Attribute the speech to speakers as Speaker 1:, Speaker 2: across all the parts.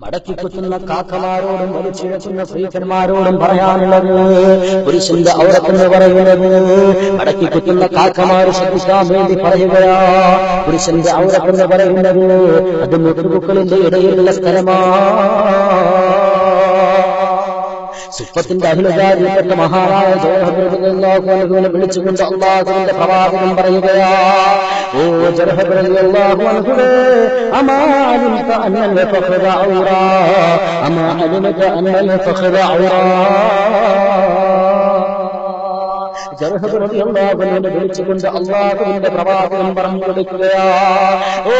Speaker 1: മടക്കിക്കുത്തുന്ന കാക്കമാരോടും വലിച്ചിഴക്കുന്ന സ്ത്രീധന്മാരോടും പറയാനുള്ളത് പുരുഷന്റെ ഔറത്തെന്ന് പറയുന്നത് മടക്കിക്കുത്തുന്ന കാക്കമാർ ശ്രദ്ധിക്കാൻ വേണ്ടി പറയുകയാ. പുരുഷന്റെ ഔറത്തെന്ന് പറയുന്നത് അത് മുട്ടുപുക്കളിന്റെ ഇടയിലുള്ള സ്ഥലമാ. സുപ്പത്തിന്റെ അഖിലകാരിൽപ്പെട്ട മഹാനായ ജയഹബ്രഹ്മനെ വിളിച്ചുകൊണ്ട് അള്ളാഹുവിന്റെ പ്രവാചകൻ പറയുകയാ ഓ ജയഹബ്രഹ്മേ അമാ അലിമത അള്ളാഹുവിന്റെ പ്രവാചകൻ പറഞ്ഞു ഓ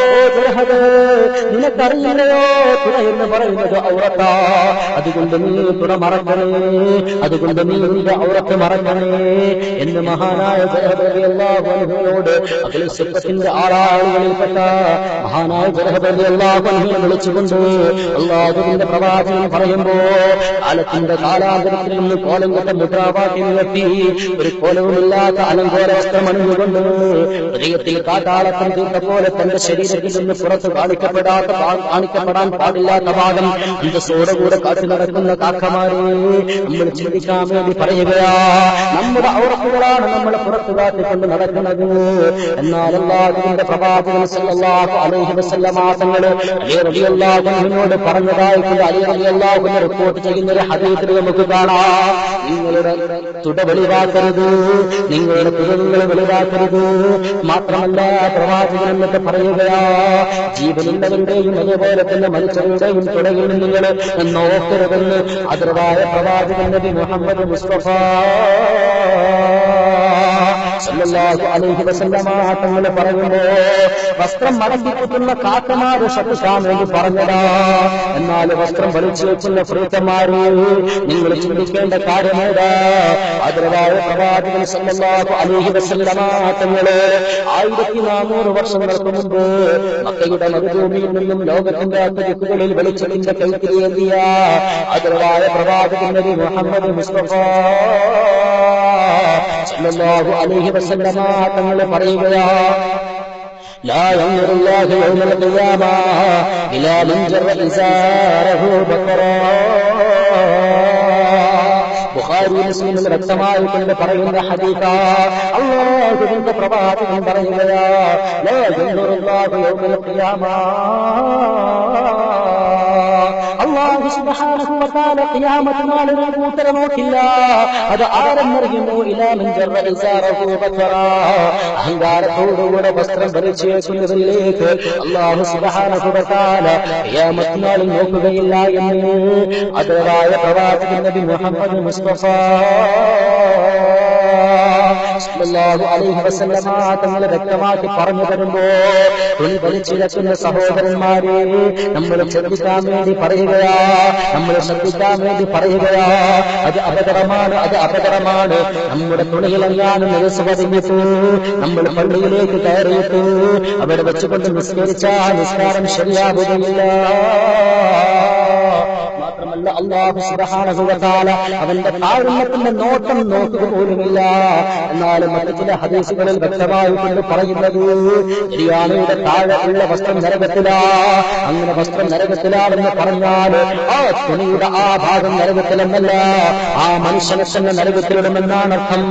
Speaker 1: എന്ന് പറയുന്നത് അതുകൊണ്ട് നീ തുണ മറക്കണേ അതുകൊണ്ട് നീ നിന്റെ ഔറത്ത് മറക്കണേ എന്ന് മഹാനായ ജർഹബി അള്ളാഹുവിനോട് അഖിൽ സിപ്പത്തിന്റെ ആറാളുകളിൽപ്പെട്ട മഹാനായ ജർഹബി അള്ളാഹുവിനെ വിളിച്ചുകൊണ്ട് അള്ളാഹുവിന്റെ പ്രവാചകൻ പറയുമ്പോ കാലത്തിന്റെ കാലാന്തരത്തിൽ നിന്ന് കോലം കൊട്ട മുദ്രാവാക്യം നിർത്തി ഒരു കോലവുമില്ലാത്ത അലങ്കോല വസ്ത്രം അണിഞ്ഞുകൊണ്ട് ഹൃദയത്തിൽ കാട്ടാളത്തം തീർത്ത പോലെ തന്റെ ശരീരത്തിൽ നിന്ന് പുറത്ത് കാണിക്കപ്പെടാത്ത കാണിക്കപ്പെടാൻ പാടില്ലാത്ത ഭാഗം അന്തസ്സോടെ കൂടെ കാട്ടി നടക്കുന്ന കാക്കമാരെ നമ്മൾ ചിന്തിക്കാൻ വേണ്ടി പറയുകയാ നമ്മുടെ ഔറപ്പുകളാണ് നമ്മൾ പുറത്തു കാട്ടിക്കൊണ്ട് നടക്കുന്നത്. എന്നാൽ അല്ലാഹുവിന്റെ പ്രവാചകൻ സല്ലല്ലാഹു അലൈഹി വസല്ലമ തങ്ങൾ അലി റളിയല്ലാഹു അൻഹുവിനോട് പറഞ്ഞതായിട്ട് അലി റളിയല്ലാഹു റിപ്പോർട്ട് ചെയ്യുന്ന ഒരു ഹദീസിൽ നമുക്ക് കാണാം. നിങ്ങളുടെ തുട വെളിവാക്കരുത്. നിങ്ങളുടെ പുറങ്ങൾ വലുതാക്കരുത്. മാത്രമല്ല പ്രവാചകൻ എന്നൊക്കെ പറയുകയാ ജീവനുള്ളവരുടെയും അതുപോലെ തന്നെ മനുഷ്യരുടെയും തുടങ്ങി നിങ്ങൾ നോക്കരുതെന്ന് അതിർവായ പ്രവാചകൻ നബി മുഹമ്മദ് മുസ്തഫ സല്ലല്ലാഹു അലൈഹി വസല്ലമ തങ്ങൾ പറയുമ്പോ വസ്ത്രം മടക്കി കുത്തുന്ന കാക്കമാര് വേണ്ടി പറഞ്ഞതാ. എന്നാൽ വസ്ത്രം വലിച്ചു വെക്കുന്ന ഫ്രീത്തന്മാര് നിങ്ങൾ ചിന്തിക്കേണ്ട കാര്യമേതാ. അതിരവായ പ്രവാചകൻ സല്ലല്ലാഹു അലൈഹി വസല്ലമ തങ്ങൾ ആയിരത്തി നാനൂറ് വർഷങ്ങൾക്ക് മുമ്പ് മക്കയുടെ മരുഭൂമിയിൽ നിന്നും ലോകത്തിന്റെ അന്തരിക്കുകളിൽ വെളിച്ചത്തിന്റെ കൈത്തിരിയേന്തിയ അതിരവായ പ്രവാചകൻ മുഹമ്മദ് മുസ്തഫ. സല്ലല്ലാഹു അലൈഹി വസല്ലമ തങ്ങൾ പറയുകയാ لا ينظر الله يوم القيامة إلى من جر إزاره بكرا ബുഖാരി മുസ്ലിമിൽ വ്യക്തമായിക്കൊണ്ട് പറയുന്ന ഹദീസ അള്ളാഹുവിന്റെ പ്രവാചകൻ പറയുകയാ ലാ യൻദുറുല്ലാഹു യൗമൽ ഖിയാമ നോക്കില്ല അത് ആരെന്നറിയുമോ അഹങ്കാരത്തോടുകൂടെ വസ്ത്രം ധരിച്ചേക്കുന്നതിലേക്ക് അള്ളാഹു സുബ്ഹാനഹു വ തആല ഖിയാമത്ത് നോക്കുകയില്ല എന്ന്. അതേതായ പ്രവാചകൻ നബി മുഹമ്മദ് മുസ്തഫ തങ്ങൾ വ്യക്തമാക്കി പറഞ്ഞു തരുമ്പോ തുണി വലിച്ചിഴക്കുന്ന സഹോദരന്മാരെ നമ്മൾ ശ്രദ്ധിക്കാൻ വേണ്ടി പറയുകയാ നമ്മൾ ശ്രദ്ധിക്കാൻ വേണ്ടി പറയുകയാ അത് അപകടമാണ് അത് അപകടമാണ്. നമ്മുടെ തുണിയിലെങ്ങാനും നിരസ് പതിഞ്ഞിട്ട് നമ്മൾ പള്ളിയിലേക്ക് കയറിയിട്ട് അവരെ വെച്ചുകൊണ്ട് നിസ്കരിച്ച നിസ്കാരം ശരിയാവുകയില്ല മാത്രമല്ല അള്ളാഹു വ അവന്റെ കാരുണ്യത്തിന്റെ നോട്ടം നോക്കുക പോലുമില്ല. എന്നാലും മറ്റു ചില ഹദീസുകളിൽ വ്യക്തമായിക്കൊണ്ട് പറയുന്നത് ശരിയാണയുടെ താഴെ ഉള്ള വസ്ത്രം നരകത്തിലാ അങ്ങനെ വസ്ത്രം നരകത്തിലാണെന്ന് പറഞ്ഞാൽ ആ തുണിയുടെ ആ ഭാഗം നരകത്തിലെന്നല്ല ആ മനുഷ്യനെ തന്നെ നരകത്തിലിടുമെന്നാണ് അർത്ഥം.